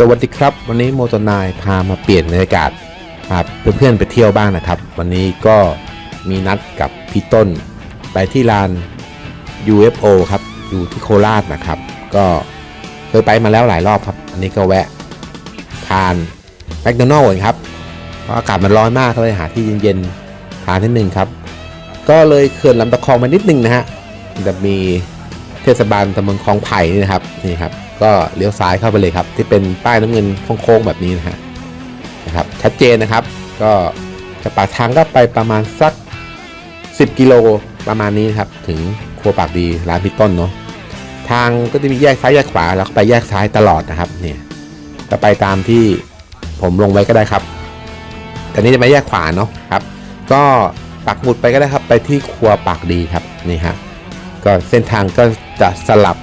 สวัสดีครับ วันนี้โมโตนายพามาเปลี่ยนบรรยากาศพาเพื่อนๆไปเที่ยวบ้างนะครับ วันนี้ก็มีนัดกับพี่ต้น ไปที่ลาน UFO ครับ อยู่ที่โคราชนะครับ ก็เคยไปมาแล้วหลายรอบครับ อันนี้ก็แวะทานแมคโดนัลล์ครับ เพราะอากาศมันร้อนมากก็เลยหาที่เย็นๆทานนิดนึงครับ ก็เลยเขื่อนลำตะคองมานิดนึงนะฮะจะมีเทศบาลตำบลคลองไผ่นี่นะครับนี่ครับ ก็เลี้ยวซ้ายเข้าไปเลยครับ ที่เป็นป้ายน้ำเงินโค้งๆแบบนี้นะฮะนะครับชัดเจนนะครับ ก็จะปากทางก็ไปประมาณสัก 10 กิโลประมาณนี้นครับ ถึงครัวปากดีร้านพี่ต้นเนาะทางก็จะมีแยกซ้ายแยกขวาแล้วก็ไปแยกซ้ายตลอดนะครับเนี่ยก็ไปตามที่ผมลงไว้ก็ได้ครับแต่นี้จะไปแยกขวาเนาะครับ ก็ปักหมุดไปก็ได้ครับไปที่ครัวปากดีครับนี่ฮะก็เส้นทางก็จะสลับ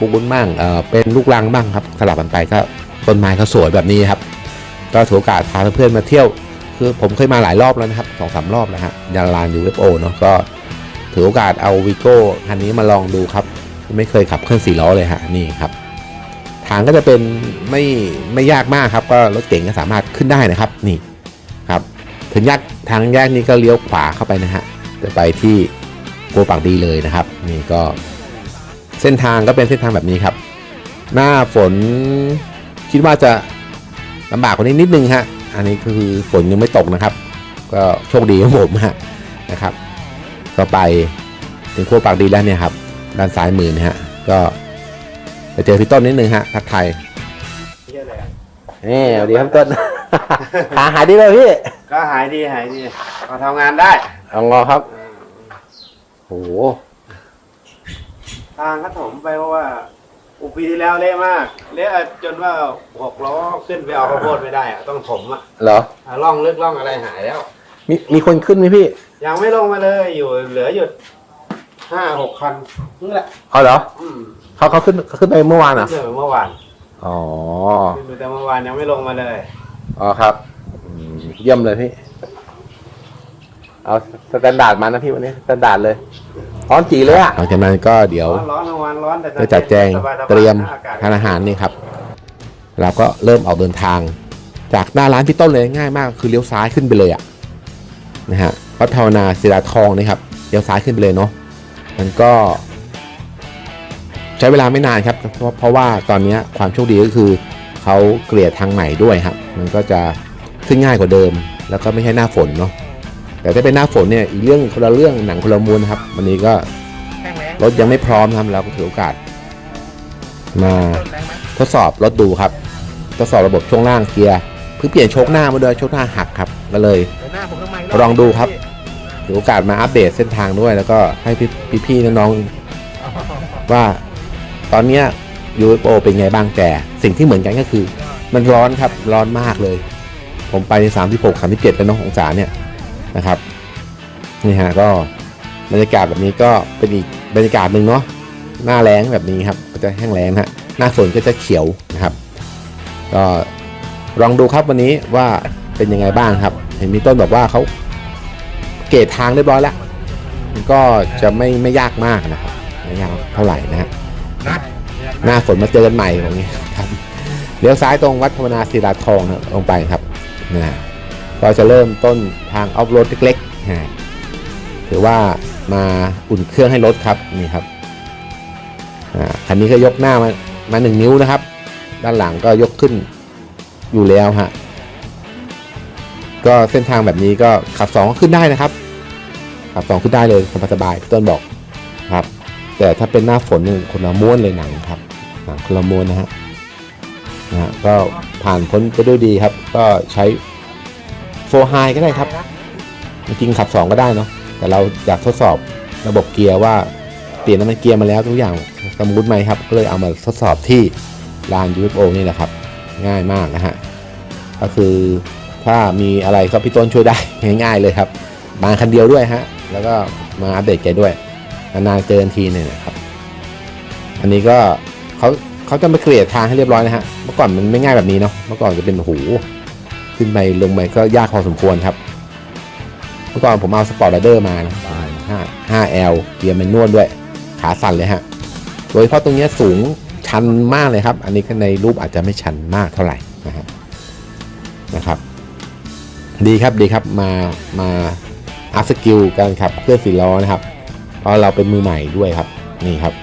ปูนบ้างเออเป็นลูกรังบ้างครับสลับกันไปก็ต้นไม้เขาสวยแบบนี้ครับก็ถือโอกาสพาเพื่อนๆมาเที่ยว คือผมเคยมาหลายรอบแล้วนะครับสองสามรอบแล้วฮะยานลาน UFO เนาะก็ถือโอกาสเอาวีโก้คันนี้มาลองดูครับ ไม่เคยขับเครื่องสี่ล้อเลยฮะนี่ครับทางก็จะเป็นไม่ไม่ยากมากครับ ก็รถเก่งก็สามารถขึ้นได้นะครับนี่ครับถึงแยกทางแยกนี้ก็เลี้ยวขวาเข้าไปนะฮะจะไปที่โกปากดีเลยนะครับ นี่ก็ เส้นทางก็เป็นเส้นทางแบบนี้ครับ หน้าฝนคิดว่าจะลำบากกว่านี้นิดนึงฮะ อันนี้คือฝนยังไม่ตกนะครับ ก็โชคดีของผมฮะนะครับ ก็ไปถึงโคกปากดีแล้วเนี่ยครับ ด้านซ้ายมือนะฮะ ก็ไปเจอพี่ต้นนิดนึงฮะทักทายเยอะเลยอะนี่สวัสดีครับต้น หาหายดีเลยพี่ ก็หายดีหายดีพอทำงานได้เอางอครับโอ้โห ทางก็ถมไปเพราะว่าอุปีที่แล้วเละมากเละจนว่าหกล้อขึ้นไปเอาข้าวโพดไม่ได้อะต้องถมอะเหรอ อะร่องลึกร่องอะไรหายแล้ว มีมีคนขึ้นไหมพี่ยังไม่ลงมาเลยอยู่เหลืออยู่ห้าหกคันนี่แหละเอาเหรออืมเขาเขาขึ้นเขาขึ้นไปเมื่อวานเหรอะเมื่อเมื่อวานอ๋อขึ้นไปแต่เมื่อวานยังไม่ลงมาเลย อ๋อครับอืมเยี่ยมเลยพี่ เอาสแตนดาร์ดมานะพี่วันนี้สแตนดาร์ดเลย ร้อนจีเลยอะหลังจากนั้นก็เดี๋ยวร้อนร้อนกลางวันร้อนแต่จะจัดแจงสบาๆเตรียมอากาศทานอาหารนี่ครับ เราก็เริ่มออกเดินทาง จากหน้าร้านพี่ต้นเลยง่ายมาก คือเลี้ยวซ้ายขึ้นไปเลยอะนะฮะวัดภาวนาศิลาทองนี่ครับเลี้ยวซ้ายขึ้นไปเลยเนาะมันก็ใช้เวลาไม่นานครับ เพราะเพราะว่าตอนนี้ความโชคดีก็คือเขาเกลี่ยทางใหม่ด้วยครับ มันก็จะขึ้นง่ายกว่าเดิม แล้วก็ไม่ใช่หน้าฝนเนาะ แต่ถ้าเป็นหน้าฝนเนี่ยอีกเรื่องคนละเรื่องหนังคนละม้วนนะครับวันนี้ก็แห้งแล้งรถยังไม่พร้อมครับเราก็ถือโอกาส มาต้นแรงไหมทดสอบรถดูครับ ทดสอบระบบช่วงล่างเกียร์เพิ่งเปลี่ยนโชคหน้ามาด้วยโชคหน้าหักครับก็เลยเดี๋ยวหน้าผมทำไมลองดูครับถือโอกาสมาอัปเดตเส้นทางด้วย แล้วก็ให้พี่พี่ๆน้องๆว่าตอนเนี้ย UFO เป็นไงบ้างแต่ สิ่งที่เหมือนกันก็คือ มันร้อนครับร้อนมากเลย ผมไปใน 36 37แล้วเน้ององศาเนี่ย นะครับนี่ฮะก็บรรยากาศแบบนี้ก็เป็นอีกบรรยากาศหนึ่งเนาะหน้าแรงแบบนี้ครับก็จะแห้งแล้งฮะหน้าฝนก็จะเขียวนะครับ ก็ลองดูครับวันนี้ว่าเป็นยังไงบ้างครับ เห็นมีต้นบอกว่าเขาเกตทางเรียบร้อยแล้วก็จะไม่ไม่ยากมากนะครับไม่ยากเท่าไหร่นะฮะหน้าฝนมาเจอกันใหม่ตรงนี้ครับเลี้ยวซ้ายตรงวัดภาวนาศิลาทองนะลงไปครับนะ ก็จะเริ่มต้นทางออฟโรดเล็กๆถือว่ามาอุ่นเครื่องให้รถครับนี่ครับอ่าคันนี้ก็ยกหน้ามามาหนึ่งนิ้วนะครับ ด้านหลังก็ยกขึ้นอยู่แล้วฮะก็เส้นทางแบบนี้ก็ขับสองก็ขึ้นได้นะครับขับสองขึ้นได้เลยสบายๆต้นบอกครับ แต่ถ้าเป็นหน้าฝนนี่คนละม้วนเลยหนังครับหนังคนละม้วนนะฮะนะก็ผ่านพ้นไปด้วยดีครับ ก็ใช้ โฟไฮก็ได้ครับ จริงๆขับ 2 ก็ได้เนาะแต่เราอยากทดสอบระบบเกียร์ว่าเปลี่ยนน้ำมันเกียร์มาแล้วทุกอย่างสมูทไหมครับ ก็เลยเอามาทดสอบที่ลาน UFO นี่แหละครับ ง่ายมากนะฮะก็คือถ้ามีอะไรก็พี่ต้นช่วยได้ง่าย ๆเลยครับ มาคันเดียวด้วยฮะแล้วก็มาอัปเดตแกด้วยนานๆเจอกันทีเนี่ยนะครับ อันนี้ก็เขาเขาจะมาเกลี่ยทางให้เรียบร้อยนะฮะเมื่อก่อนมันไม่ง่ายแบบนี้เนาะเมื่อก่อนจะเป็นหู ขึ้นไปลงไปก็ยากพอสมควรครับ เมื่อก่อนผมเอาสปอร์ตไรเดอร์มานะห้าห้า L เกียร์แมนนวลด้วย ขาสั่นเลยฮะ โดยเฉพาะตรงนี้สูงชันมากเลยครับ อันนี้ในรูปอาจจะไม่ชันมากเท่าไหร่นะฮะนะครับ ดีครับดีครับมามาอัพสกิลการขับเคลื่อนสี่ล้อนะครับเพราะเราเป็นมือใหม่ด้วยครับ นี่ครับ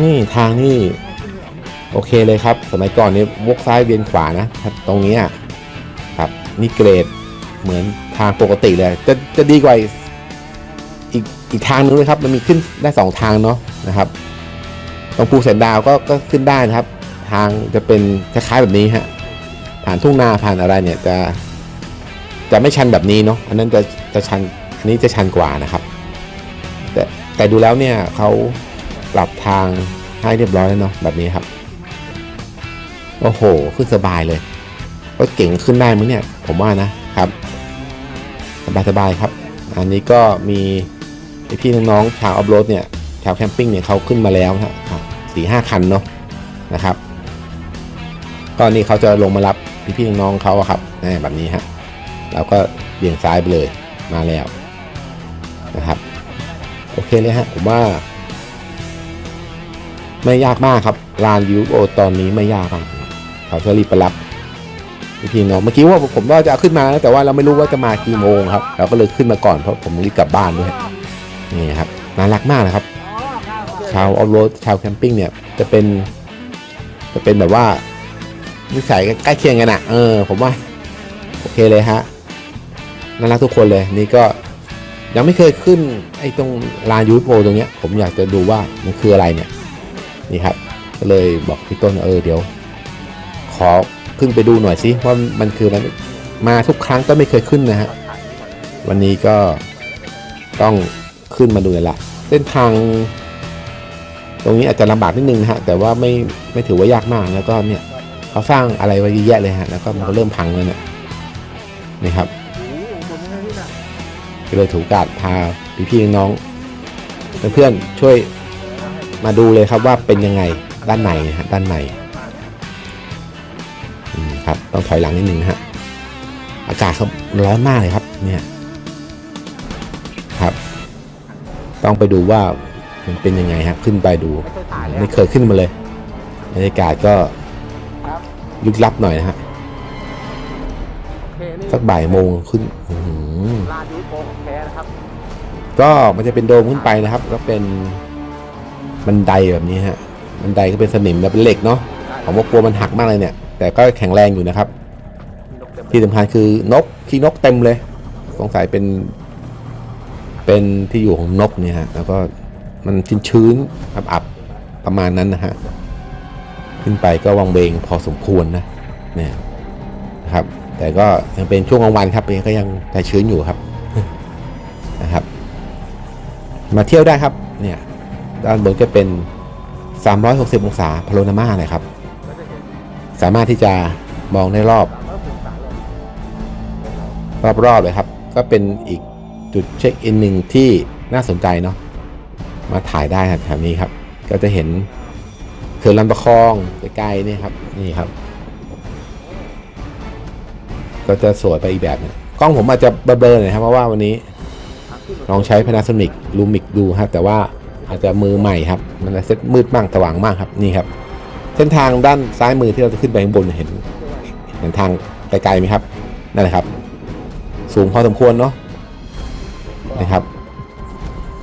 นี่ทางนี่โอเคเลยครับ สมัยก่อนนี่วกซ้ายเวียนขวานะ ตรงนี้ นี่เกรดเหมือนทางปกติเลย จะจะดีกว่าอีกอีกทางนึงเลยครับ มันมีขึ้นได้สองทางเนาะนะครับ ตรงภูเสนดาวก็ก็ขึ้นได้นะครับ ทางจะเป็นคล้ายๆแบบนี้ฮะ ผ่านทุ่งนาผ่านอะไรเนี่ยจะ จะไม่ชันแบบนี้เนาะ อันนั้นจะจะชัน อันนี้จะชันกว่านะครับ แต่แต่ดูแล้วเนี่ยเขาปรับทางให้เรียบร้อยแล้วเนาะแบบนี้ครับ โอ้โห ขึ้นสบายเลย รถเก่งขึ้นได้มั้งเนี่ย ผมว่านะครับ สบายสบายๆครับ อันนี้ก็มีพี่น้องๆชาวออฟโรดเนี่ยชาวแคมปิ้งเนี่ยเขาขึ้นมาแล้วนะครับสี่ห้าคันเนาะนะครับ ก็นี่เขาจะลงมารับพี่ๆน้องๆเขาครับแน่แบบนี้ฮะเราก็เบี่ยงซ้ายไปเลยมาแล้วนะครับ โอเคเลยฮะผมว่า ไม่ยากมากครับลานยูโอตอนนี้ไม่ยากมากเขาจะรีบไปรับ พี่น้องเมื่อกี้ว่าผมว่าจะเอาขึ้นมาแต่ว่าเราไม่รู้ว่าจะมากี่โมงครับ เราก็เลยขึ้นมาก่อนเพราะผมรีบกลับบ้านด้วยนี่ครับน่ารักมากนะครับ ชาวออฟโรดชาวแคมปิ้งเนี่ยจะเป็น จะเป็นแบบว่านิสัยใกล้เคียงกันอะเออ ผมว่าโอเคเลยฮะน่ารักทุกคนเลยนี่ก็ยังไม่เคยขึ้นไอ้ตรงลานยูโปตรงเนี้ย ผมอยากจะดูว่ามันคืออะไรเนี่ย นี่ครับ ก็เลยบอกพี่ต้นเออเดี๋ยว ขอ ขึ้นไปดูหน่อยสิว่ามันคืออะไรมาทุกครั้งก็ไม่เคยขึ้นนะฮะวันนี้ก็ต้องขึ้นมาดูเลยละเส้นทาง ตรงนี้อาจจะลำบากนิดนึงนะฮะแต่ว่าไม่ไม่ถือว่ายากมากแล้วก็เนี่ยเขาสร้างอะไรไว้เยอะแยะเลยฮะแล้วก็มันก็เริ่มพังแล้วเนี่ยนี่ครับก็เลยถูกโอกาสพาพี่ๆน้องเพื่อนๆช่วยมาดูเลยครับว่าเป็นยังไงด้านในฮะด้านใน ครับ ต้องถอยหลังนิดนึงฮะอากาศเขาร้อนมากเลยครับ เนี่ยครับ ต้องไปดูว่ามันเป็นยังไงครับขึ้นไปดู ไม่เคยขึ้นมาเลยบรรยากาศก็ลึกลับหน่อยนะฮะสักบ่ายโมงขึ้นโปของแท้นะครับก็มันจะเป็นโดมขึ้นไปนะครับแล้วเป็นบันไดแบบนี้ฮะบันไดก็เป็นสนิมแล้วเป็นเหล็กเนาะผมว่ากลัวมันหักมากเลยเนี่ย แต่ก็แข็งแรงอยู่นะครับ ที่สำคัญคือนกที่นกเต็มเลย สงสัยเป็น เป็นที่อยู่ของนกเนี่ยฮะ แล้วก็มันชื้นๆอับๆประมาณนั้นนะฮะ ขึ้นไปก็วังเวงพอสมควรนะ เนี่ยนะครับ แต่ก็ยังเป็นช่วงกลางวันครับยังก็ยังใจชื้นอยู่ครับ นะครับ มาเที่ยวได้ครับ เนี่ย ด้านบนก็เป็น 360 องศาพาโนาม่าเลยครับ สามารถที่จะมองได้รอบ รอบๆเลยครับ ก็เป็นอีกจุดเช็คอินหนึ่งที่น่าสนใจเนาะมาถ่ายได้ครับแถวนี้ครับ ก็จะเห็นเขื่อนลำตะคองใกล้ๆนี่ครับนี่ครับ ก็จะสวยไปอีกแบบนึงกล้องผมอาจจะเบลอๆหน่อยครับเพราะว่าวันนี้ลองใช้ Panasonic Lumix ดูครับแต่ว่าอาจจะมือใหม่ครับ มันจะเซ็ตมืดมากสว่างมากครับนี่ครับ ส้นทางด้านซ้ายมือที่เราจะขึ้นไปข้างบนเห็นเห็นทางไกลๆไหมครับนั่นแหละครับ สูงพอสมควรเนาะนะครับ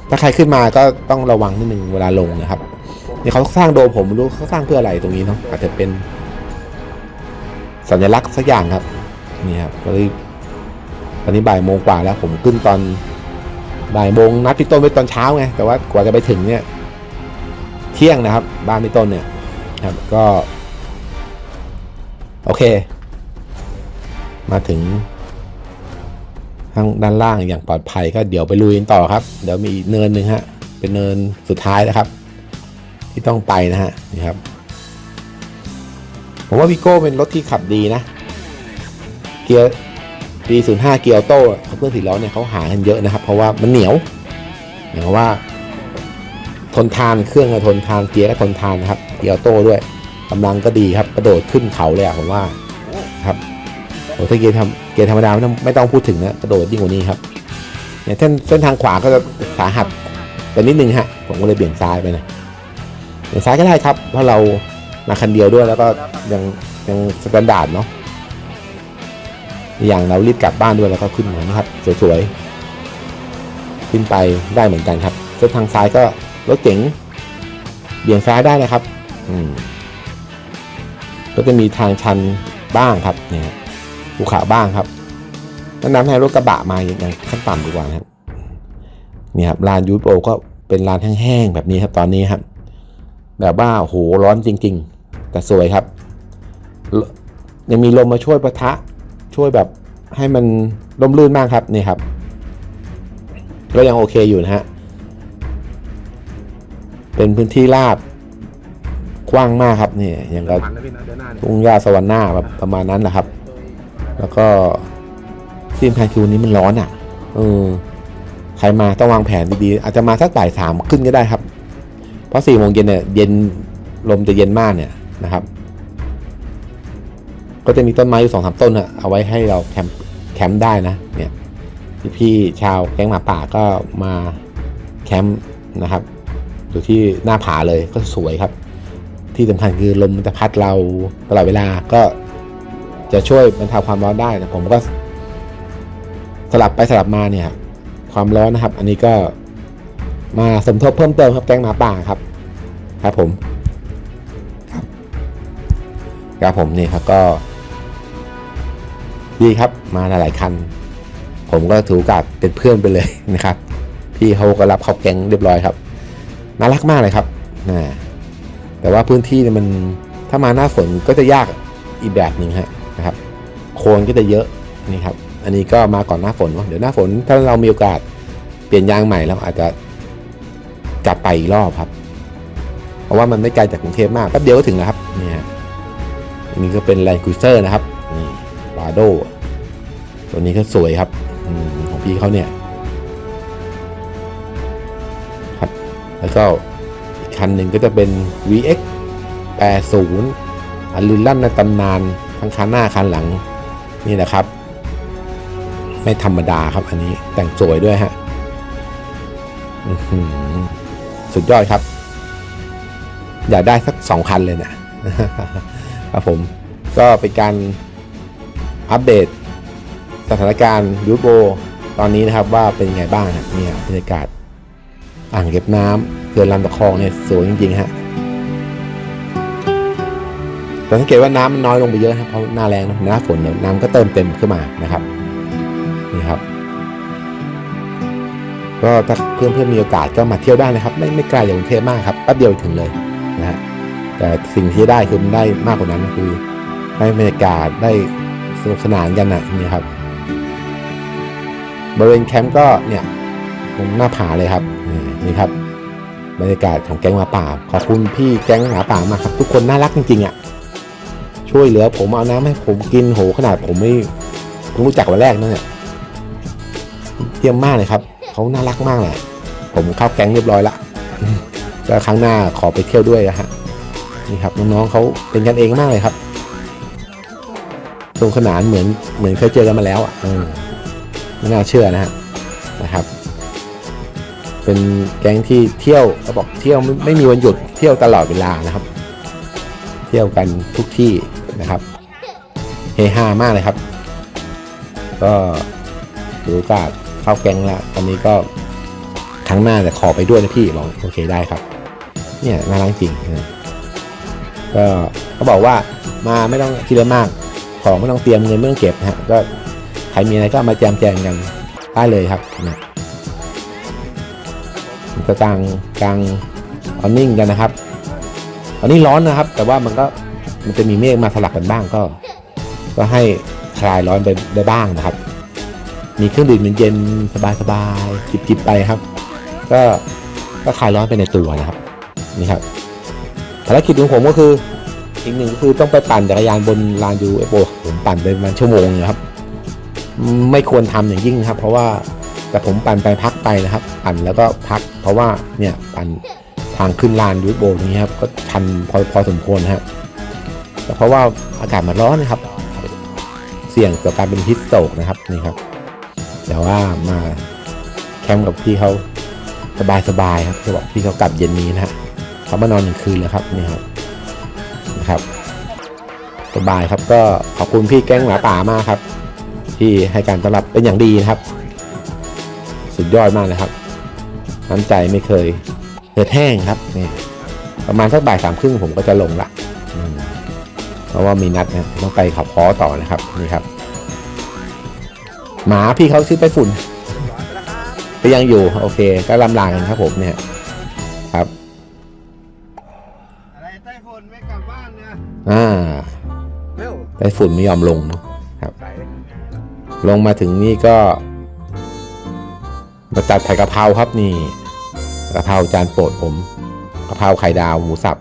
ถ้าใครขึ้นมาก็ต้องระวังนิดนึงเวลาลงนะครับนี่เขาสร้างโดมผมรู้เขาสร้างเพื่ออะไรตรงนี้เนาะอาจจะเป็น สัญลักษณ์สักอย่างครับนี่ครับก็เลยตอนนี้บ่ายโมงกว่าแล้ว ผมขึ้นตอนบ่ายโมงนัดพี่ต้นไว้ตอนเช้าไงแต่ว่ากว่าจะไปถึงเนี่ย เที่ยงนะครับ บ้านพี่ต้นเนี่ย ครับก็ โอเค มาถึงทางด้านล่างอย่างปลอดภัยก็เดี๋ยวไปลุยกันต่อครับ เดี๋ยวมีอีกเนินหนึ่งฮะ เป็นเนินสุดท้ายนะครับ ที่ต้องไปนะฮะนี่ครับ ผมว่าวิโก้เป็นรถที่ขับดีนะ เกียร์ปี05เกียร์ออโต้เพื่อนสี่ล้อเนี่ยเขาหากันเยอะนะครับ เพราะว่ามันเหนียวอย่างว่า ทนทานเครื่องก็ทนทานเกียร์ก็ทนทานนะครับเกียร์ออโต้ด้วยกำลังก็ดีครับกระโดดขึ้นเขาเลยอะผมว่าครับโอ้ถ้าเกียร์ทำเกียร์ธรรมดาไม่ต้องไม่ต้องพูดถึงนะกระโดดยิ่งกว่านี้ครับเนี่ยเส้นเส้นทางขวาก็จะสาหัสแต่นิดนึงฮะผมก็เลยเบี่ยงซ้ายไปนะเลี้ยวซ้ายก็ได้ครับ เพราะเรามาคันเดียวด้วยแล้วก็ยังยังสแตนดาร์ดเนาะอีกอย่างเรารีบกลับบ้านด้วยแล้วก็ขึ้นมานะครับ สวยๆขึ้นไปได้เหมือนกันครับเส้นทางซ้ายก็ รถเก๋งเบี่ยงซ้ายได้นะครับ อืมก็จะมีทางชันบ้างครับเนี่ยภูเขาบ้างครับแนะนำให้รถกระบะมาอย่างขั้นต่ำดีกว่านะครับนี่ครับลานยูโปก็เป็นลานแห้งๆแบบนี้ครับตอนนี้ครับ แบบว่าโหร้อนจริง ๆ แต่สวยครับ ยังมีลมมาช่วยประทะช่วยแบบให้มันร่มรื่นมากครับนี่ครับ ก็ยังโอเคอยู่นะฮะ เป็นพื้นที่ราบกว้างมากครับนี่อย่างกับมันนะพี่นะเดือนหน้าเนี่ยทุ่งหญ้าสวรรค์หน้าแบบประมาณนั้นนะครับ แล้วก็ที่สำคัญคือวันนี้มันร้อนอะเออใครมาต้องวางแผนดีๆอาจจะมาสักบ่ายสามขึ้นก็ได้ครับ เพราะสี่โมงเย็นเนี่ยเย็นลมจะเย็นมากเนี่ยนะครับ ก็จะมีต้นไม้อยู่สองสามต้นอะเอาไว้ให้เราแคมป์แคมป์ได้นะ เนี่ยพี่ๆชาวแก๊งหมาป่าก็มาแคมป์นะครับ อยู่ที่หน้าผาเลยก็สวยครับ ที่สำคัญคือลมมันจะพัดเราตลอดเวลาก็จะช่วยบรรเทาความร้อนได้นะผมก็สลับไปสลับมาเนี่ย ความร้อนนะครับ อันนี้ก็มาสมทบเพิ่มเติมครับแก๊งหมาป่าครับ ครับผมครับครับผมนี่ครับก็ดีครับมาหลายคัน ผมก็ถือโอกาสเป็นเพื่อนไปเลยนะครับ พี่เขาก็รับเข้าแก๊งเรียบร้อยครับ น่ารักมากเลยครับนะแต่ว่าพื้นที่เนี่ยมันถ้ามาหน้าฝนก็จะยากอีกแบบหนึ่งฮะนะครับ โคลนก็จะเยอะนี่ครับ อันนี้ก็มาก่อนหน้าฝนเนอะเดี๋ยวหน้าฝนถ้าเรามีโอกาสเปลี่ยนยางใหม่แล้วอาจจะกลับไปอีกรอบครับ เพราะว่ามันไม่ไกลจากกรุงเทพมากแป๊บเดียวก็ถึงแล้วครับนี่ฮะอันนี้ก็เป็นแลนด์คูเซอร์นะครับนี่บาโดตัวนี้ก็สวยครับอของพี่เขาเนี่ย แล้วก็อีกคันหนึ่งก็จะเป็น VX 80อันลืนลั่นในตำนานทั้งคันหน้าคันหลังนี่แหละครับ ไม่ธรรมดาครับอันนี้แต่งสวยด้วยฮะสุดยอดครับ อยากได้สักสองคันเลยเนะครับผมก็เป็นการอัปเดตสถานการณ์ยูโบตอนนี้นะครับว่าเป็นยังไงบ้างเนี่ยบรรยากาศ อ่างเก็บน้ำเขื่อนลำตะคองเนี่ยสวยจริงๆฮะแต่สังเกตว่าน้ำมันน้อยลงไปเยอะครับเพราะหน้าแรงนะหน้าฝนเนี่ยน้ำก็เติมเต็มขึ้นมานะครับนี่ครับ ก็ถ้าเพื่อนเพื่อนๆมีโอกาสก็มาเที่ยวได้นะครับ ไม่ไม่ไกลจากกรุงเทพมากครับแป๊บเดียวถึงเลยนะฮะแต่สิ่งที่ได้คือมันได้มากกว่านั้นคือได้บรรยากาศได้สนุกสนานกันนะนี่ครับบริเวณแคมป์ก็เนี่ยตรงหน้าผาเลยครับ นี่ครับบรรยากาศของแก๊งหมาป่า ขอบคุณพี่แก๊งหมาป่ามากครับ ทุกคนน่ารักจริงๆอะช่วยเหลือผมเอาน้ำให้ผมกินโหขนาดผมไม่เพิ่งรู้จักวันแรกนั่นเนี่ยเยี่ยมมากเลยครับเขาน่ารักมากเลยผมเข้าแก๊งเรียบร้อยละก็ครั้งหน้าขอไปเที่ยวด้วยนะฮะนี่ครับน้องๆเขาเป็นกันเองมากเลยครับสนุกสนานเหมือนเหมือนเคยเจอกันมาแล้วอะไม่น่าเชื่อนะฮะนะครับ เป็นแก๊งที่เที่ยวเขาบอกเที่ยวไม่มีวันหยุดเที่ยวตลอดเวลานะครับ เที่ยวกันทุกที่นะครับเฮฮามากเลยครับ ก็ถือโอกาสเข้าแก๊งล้วตอนนี้ก็ครั้งหน้าจะขอไปด้วยนะพี่บอกโอเคได้ครับ เนี่ยน่ารักจริงนะก็เขาบอกว่ามาไม่ต้องคิดอะไรมากของไม่ต้องเตรียมเงินไม่ต้องเก็บนะฮะก็ใครมีอะไรก็มาแจมแจงกันได้เลยครับนี่ย ก็กลางกลางออนนิ่งกันนะครับตอนนี้ร้อนนะครับ แต่ว่ามันก็มันจะมีเมฆมาสลับกันบ้างก็ ก็ให้คลายร้อนไปได้บ้างนะครับ มีเครื่องดื่มเย็นๆสบายๆจิบๆไปครับ ก็ก็คลายร้อนไปในตัวนะครับนี่ครับภารกิจของผมก็คืออีกหนึ่งก็คือต้องไปปั่นจักรยานบนลานยูเอฟโอผมปั่นไปประมาณชั่วโมงนะครับ ไม่ควรทำอย่างยิ่งนะครับ เพราะว่าแต่ผมปั่นไปพักไปนะครับ ปั่นแล้วก็พัก เพราะว่าเนี่ยปั่นทางขึ้นลานยูเอโอนี้ครับก็ชันพอพอสมควรนะฮะแต่เพราะว่าอากาศมันร้อนนะครับ เสี่ยงต่อการเป็นฮิสโตกนะครับนี่ครับแต่ว่ามาแคมป์กับพี่เขาสบายๆครับเขาบอกพี่เขากลับเย็นนี้นะฮะเขามานอนหนึ่งคืนแล้วครับนี่ครับนะครับสบายครับก็ขอบคุณพี่แก๊งหมาป่ามากครับ ที่ให้การต้อนรับเป็นอย่างดีนะครับ สุดยอดมากนะครับ น้ำใจไม่เคยเหือดแห้งครับนี่ประมาณสักบ่ายสามครึ่งผมก็จะลงละอืมเพราะว่ามีนัดนะต้องไปขับพอต่อนะครับนี่ครับ หมาพี่เขาชื่อไปฝุ่นก็ยังอยู่ โอเค ก็ลำลากันครับผมเนี่ยครับอะไรไต้ฝุ่นไม่กลับบ้านเนี่ยอ่าเร็วไปฝุ่นไม่ยอมลงเนอะครับใส่ลงมาถึงนี่ก็ มาจัดผัดกะเพราครับนี่กะเพราจานโปรดผมกะเพราไข่ดาวหมูสับ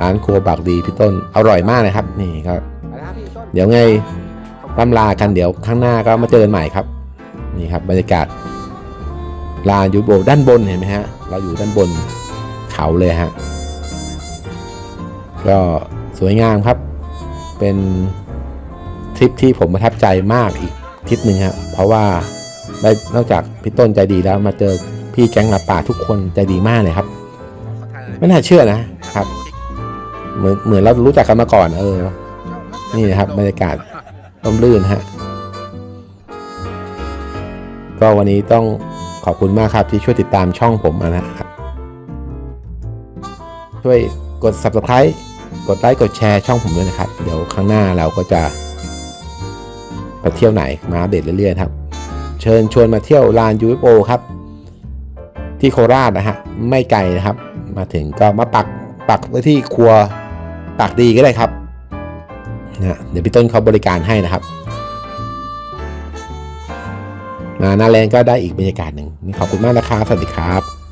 ร้านครัวบากดีพี่ต้นอร่อยมากเลยครับ นี่ครับอะไรนะพี่ต้นเดี๋ยวไงล่ำลากันเดี๋ยวข้างหน้าก็มาเจอกันใหม่ครับ นี่ครับบรรยากาศลานยูโบด้านบนเห็นไหมฮะ เราอยู่ด้านบนเขาเลยฮะ ก็สวยงามครับ เป็นทริปที่ผมประทับใจมากอีกทริปหนึ่งครับเพราะว่า ได้นอกจากพี่ต้นใจดีแล้วมาเจอพี่แก๊งหลับป่าทุกคนใจดีมากเลยครับ ไม่น่าเชื่อนะครับ เหมือนเหมือนเรารู้จักกันมาก่อน เออ นี่นะครับบรรยากาศร่มรื่นฮะก็วันนี้ต้องขอบคุณมากครับที่ช่วยติดตามช่องผมนะครับ ช่วยกด subscribe กดไลค์กดแชร์ช่องผมด้วยนะครับ เดี๋ยวข้างหน้าเราก็จะไปเที่ยวไหนมาอัปเดตเรื่อยๆครับ เชิญชวนมาเที่ยวลาน UFO ครับ ที่โคราชนะฮะไม่ไกลนะครับ มาถึงก็มาปักปักไว้ที่ครัวปากดีก็ได้ครับนะเดี๋ยวพี่ต้นเขาบริการให้นะครับ มาหน้าแรงก็ได้อีกบรรยากาศหนึ่งนี่ขอบคุณมากนะครับสวัสดีครับ